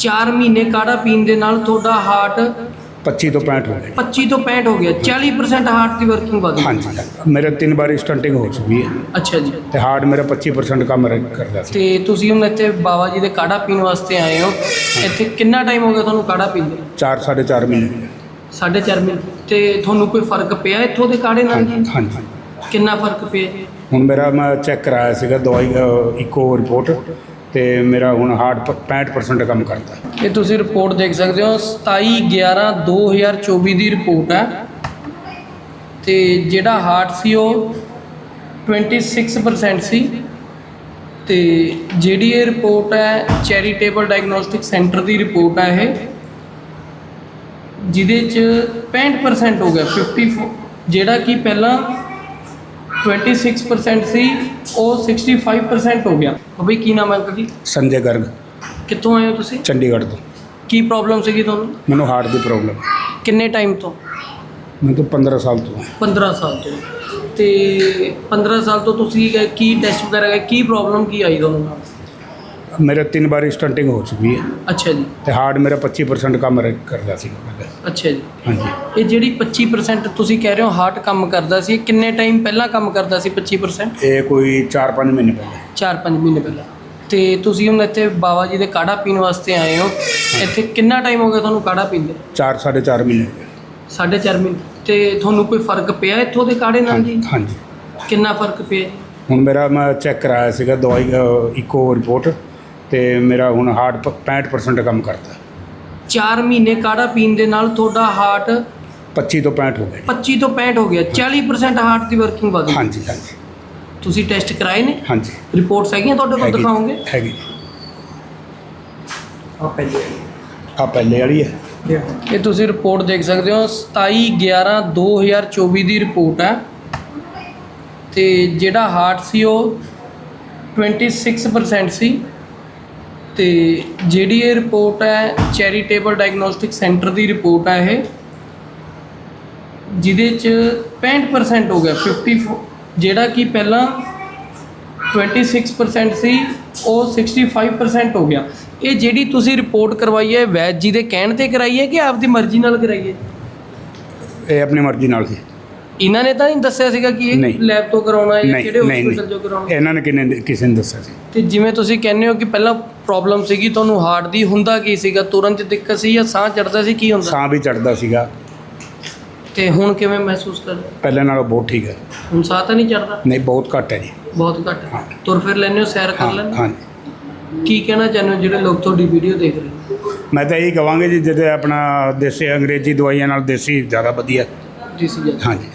4 ਮਹੀਨੇ ਕਾੜਾ ਪੀਣ ਦੇ ਨਾਲ ਤੁਹਾਡਾ ਹਾਰਟ 25 ਤੋਂ 65 ਹੋ ਗਏ 25 ਤੋਂ 65 ਹੋ ਗਿਆ। 40% ਹਾਰਟ ਦੀ ਵਰਕਿੰਗ ਵਧ ਗਈ। ਹਾਂਜੀ। ਮੇਰੇ ਤਿੰਨ ਵਾਰੀ ਸਟੰਟਿੰਗ ਹੋ ਚੁੱਕੀ ਹੈ। ਅੱਛਾ ਜੀ। ਤੇ ਹਾਰਟ ਮੇਰਾ 25% ਕੰਮ ਕਰਦਾ ਸੀ। ਤੇ ਤੁਸੀਂ ਹੁਣ ਇੱਥੇ ਬਾਬਾ ਜੀ ਦੇ ਕਾੜਾ ਪੀਣ ਵਾਸਤੇ ਆਏ ਹੋ। ਇੱਥੇ ਕਿੰਨਾ ਟਾਈਮ ਹੋ ਗਿਆ ਤੁਹਾਨੂੰ ਕਾੜਾ ਪੀਂਦੇ 4 4.5 ਮਹੀਨੇ। ਸਾਢੇ ਮਹੀਨੇ। ਤੇ ਤੁਹਾਨੂੰ ਕੋਈ ਫ਼ਰਕ ਪਿਆ ਇੱਥੋਂ ਦੇ ਕਾੜੇ ਨਾਲ? ਜੀ ਹਾਂਜੀ। ਕਿੰਨਾ ਫ਼ਰਕ ਪਿਆ? ਹੁਣ ਮੇਰਾ ਮੈਂ ਚੈੱਕ ਕਰਾਇਆ ਸੀਗਾ ਦਵਾਈ ਇਕੋ ਰਿਪੋਰਟ ਤੇ ਮੇਰਾ ਹੁਣ ਹਾਰਟ 65% ਕੰਮ ਕਰਦਾ ਇਹ ਤੁਸੀਂ ਰਿਪੋਰਟ ਦੇਖ ਸਕਦੇ ਹੋ 27 11 2024 ਦੀ ਰਿਪੋਰਟ ਹੈ। ਤੇ ਜਿਹੜਾ ਹਾਰਟ ਸੀ ਉਹ 26% ਸੀ। ਤੇ ਜਿਹੜੀ ਇਹ ਰਿਪੋਰਟ ਹੈ ਚੈਰੀਟੇਬਲ ਡਾਇਗਨੋਸਟਿਕ ਸੈਂਟਰ ਦੀ ਰਿਪੋਰਟ ਹੈ ਇਹ, ਜਿਹਦੇ ਚ 65% ਹੋ ਗਿਆ 54 ਜਿਹੜਾ ਕਿ ਪਹਿਲਾਂ 26% ਸੀ ਉਹ 65% ਹੋ ਗਿਆ। ਉਹ ਬਈ ਕੀ ਨਾਮ ਹੈ ਅੰਕਲ ਜੀ? ਸੰਜੇ ਗਰਗ। ਕਿੱਥੋਂ ਆਏ ਹੋ ਤੁਸੀਂ? ਚੰਡੀਗੜ੍ਹ ਤੋਂ। ਕੀ ਪ੍ਰੋਬਲਮ ਸੀਗੀ ਤੁਹਾਨੂੰ? ਮੈਨੂੰ ਹਾਰਟ ਦੀ ਪ੍ਰੋਬਲਮ ਕਿੰਨੇ ਟਾਈਮ ਤੋਂ? ਮੈਨੂੰ ਤਾਂ 15 ਸਾਲ ਤੋਂ ਹੈ 15 ਸਾਲ ਤੋਂ। ਤੇ 15 ਸਾਲ ਤੋਂ ਤੁਸੀਂ ਕੀ ਟੈਸਟ ਵਗੈਰਾ ਕੀ ਪ੍ਰੋਬਲਮ ਕੀ ਆਈ ਤੁਹਾਨੂੰ ਨਾਲ? ਮੇਰੇ ਤਿੰਨ ਵਾਰੀ ਸਟੰਟਿੰਗ ਹੋ ਚੁੱਕੀ ਹੈ। ਅੱਛਾ ਜੀ। ਤੇ ਹਾਰਟ ਮੇਰਾ 25% ਕੰਮ ਰ- ਕਰਦਾ ਸੀ। ਪਹਿਲਾਂ ਅੱਛਾ ਜੀ। ਹਾਂਜੀ। ਇਹ ਜਿਹੜੀ 25% ਤੁਸੀਂ ਕਹਿ ਰਹੇ ਹੋ ਹਾਰਟ ਕੰਮ ਕਰਦਾ ਸੀ ਕਿੰਨੇ ਟਾਈਮ ਪਹਿਲਾਂ ਕੰਮ ਕਰਦਾ ਸੀ 25% ਇਹ ਕੋਈ 4-5 ਮਹੀਨੇ ਪਹਿਲਾਂ। 4-5 ਮਹੀਨੇ ਪਹਿਲਾਂ। ਤੇ ਤੁਸੀਂ ਹੁਣ ਇੱਥੇ ਬਾਬਾ ਜੀ ਦੇ ਕਾੜਾ ਪੀਣ ਵਾਸਤੇ ਆਏ ਹੋ। ਇੱਥੇ ਕਿੰਨਾ ਟਾਈਮ ਹੋ ਗਿਆ ਤੁਹਾਨੂੰ ਕਾੜਾ ਪੀਂਦੇ? 4 4.5 ਮਹੀਨੇ ਹੋ ਗਏ। ਸਾਢੇ ਚਾਰ ਮਹੀਨੇ। ਤੇ ਤੁਹਾਨੂੰ ਕੋਈ ਫ਼ਰਕ ਪਿਆ ਇੱਥੋਂ ਦੇ ਕਾੜੇ ਨਾਲ ਜੀ? ਹਾਂਜੀ। ਕਿੰਨਾ ਫ਼ਰਕ ਪਿਆ? ਹੁਣ ਮੇਰਾ ਮੈਂ ਚੈੱਕ ਕਰਾਇਆ ਸੀਗਾ ਦਵਾਈ ਇਕੋ ਰਿਪੋਰਟ ਤੇ ਮੇਰਾ ਹੁਣ ਹਾਰਟ 65% ਕੰਮ ਕਰਦਾ। 4 ਮਹੀਨੇ ਕਾੜਾ ਪੀਣ ਦੇ ਨਾਲ ਤੁਹਾਡਾ ਹਾਰਟ 25 ਤੋਂ 65 ਹੋ ਗਏ 25 ਤੋਂ 65 ਹੋ ਗਿਆ। 40% ਹਾਰਟ ਦੀ ਵਰਕਿੰਗ ਵਧ ਗਈ। ਹਾਂਜੀ ਹਾਂਜੀ। ਤੁਸੀਂ ਟੈਸਟ ਕਰਾਏ ਨੇ? ਹਾਂਜੀ। ਰਿਪੋਰਟਸ ਹੈਗੀਆਂ ਤੁਹਾਡੇ ਕੋਲ? ਦਿਖਾਓਗੇ? ਹੈਗੀ ਆ ਪਹਿਲੇ ਆ ਪਹਿਲੇ ਵਾਲੀ ਹੈ। ਇਹ ਤੁਸੀਂ ਰਿਪੋਰਟ ਦੇਖ ਸਕਦੇ ਹੋ। 27 11 2024 ਦੀ ਰਿਪੋਰਟ ਹੈ। ਤੇ ਜਿਹੜਾ ਹਾਰਟ ਸੀ ਉਹ 26% ਸੀ। ਤੇ ਜਿਹੜੀ ਇਹ ਰਿਪੋਰਟ ਹੈ ਚੈਰੀਟੇਬਲ ਡਾਇਗਨੋਸਟਿਕ ਸੈਂਟਰ ਦੀ ਰਿਪੋਰਟ ਹੈ ਇਹ, ਜਿਹਦੇ ਚ 65% ਹੋ ਗਿਆ 54 ਜਿਹੜਾ ਕਿ ਪਹਿਲਾਂ 26% ਸੀ, ਉਹ 65% ਹੋ ਗਿਆ। ਇਹ ਜਿਹੜੀ ਤੁਸੀਂ ਰਿਪੋਰਟ ਕਰਵਾਈ ਹੈ, ਵੈਦ ਜੀ ਦੇ ਕਹਿਣ ਤੇ ਕਰਾਈ ਹੈ ਕਿ ਆਪਦੀ ਮਰਜ਼ੀ ਨਾਲ ਕਰਾਈ ਹੈ? ਇਹ ਆਪਣੀ ਮਰਜ਼ੀ ਨਾਲ ਸੀ ਇਹਨਾਂ ਨੇ ਤਾਂ ਨਹੀਂ ਦੱਸਿਆ ਸੀਗਾ ਕਿ ਇਹ ਨਹੀਂ। ਲੈਬ ਤੋਂ ਕਰਾਉਣਾ ਹੈ ਜਾਂ ਨਹੀਂ ਕਿਹੜੇ ਨਹੀਂ ਹਸਪੀਟਲ ਤੋਂ ਕਰਾਉਣਾ? ਨਹੀਂ। ਇਹਨਾਂ ਨੇ ਕਿਨੇ ਕਿਸੇ ਨੇ ਦੱਸਿਆ ਸੀ। ਤੇ ਜਿਵੇਂ ਤੁਸੀਂ ਕਹਿੰਦੇ ਹੋ ਕਿ ਪਹਿਲਾਂ ਪ੍ਰੋਬਲਮ ਸੀਗੀ ਤੁਹਾਨੂੰ ਹਾਰਟ ਦੀ ਹੁੰਦਾ ਕੀ ਸੀਗਾ? ਤੁਰਨ 'ਚ ਦਿੱਕਤ ਸੀ ਜਾਂ ਸਾਹ ਚੜਦਾ ਸੀ ਕੀ ਹੁੰਦਾ? ਸਾਹ ਵੀ ਚੜਦਾ ਸੀਗਾ। ਤੇ ਹੁਣ ਕਿਵੇਂ ਮਹਿਸੂਸ ਕਰ? ਪਹਿਲੇ ਨਾਲੋਂ ਬਹੁਤ ਠੀਕ ਹੈ। ਹੁਣ ਸਾਹ ਤਾਂ ਨਹੀਂ ਚੜਦਾ ਨਹੀਂ ਬਹੁਤ ਘੱਟ ਹੈ ਜੀ। ਬਹੁਤ ਘੱਟ। ਹਾਂ। ਤੁਰ ਫਿਰ ਲੈਂਦੇ ਹੋ ਸੈਰ ਕਰ ਲੈਂਦੇ ਹੋ? ਹਾਂਜੀ। ਕੀ ਕਹਿਣਾ ਚਾਹੁੰਦੇ ਹੋ ਜਿਹੜੇ ਲੋਕ ਤੁਹਾਡੀ ਵੀਡੀਓ ਦੇਖ ਰਹੇ ਨੇ? ਮੈਂ ਤਾਂ ਇਹੀ ਕਹਾਂਗੇ ਜੀ ਜਿਹਦੇ ਆਪਣਾ ਦੇਸੀ ਅੰਗਰੇਜ਼ੀ ਦਵਾਈਆਂ ਨਾਲ ਦੇਸੀ ਜ਼ਿਆਦਾ ਵਧੀਆ। ਜੀ ਸੀ ਜੀ ਹਾਂਜੀ।